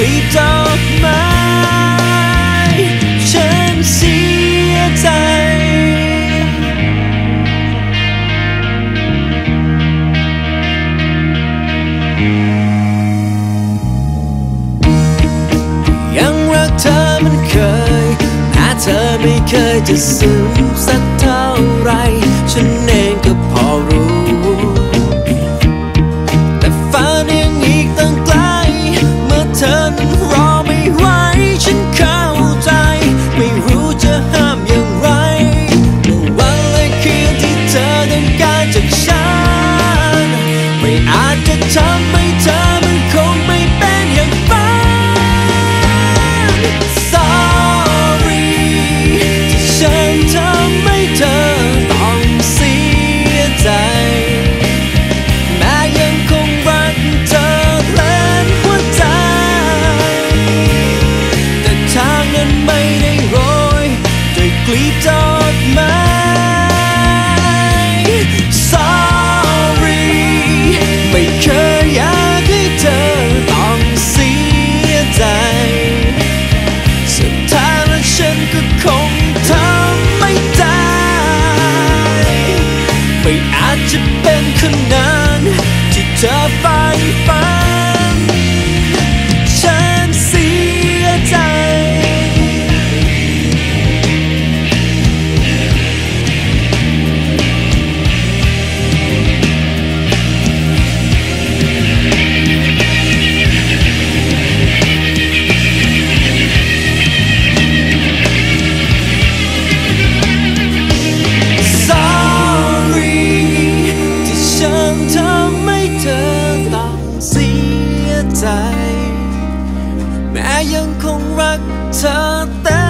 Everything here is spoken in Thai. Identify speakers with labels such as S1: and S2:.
S1: ลีบดอกไม้ฉันเสียใจ ยังรักเธอมันเคยแต่เธอไม่เคยจะซึมสักเท่าไร ฉันเองก็ ทำให้เธอ ยังคงรักเธอแต่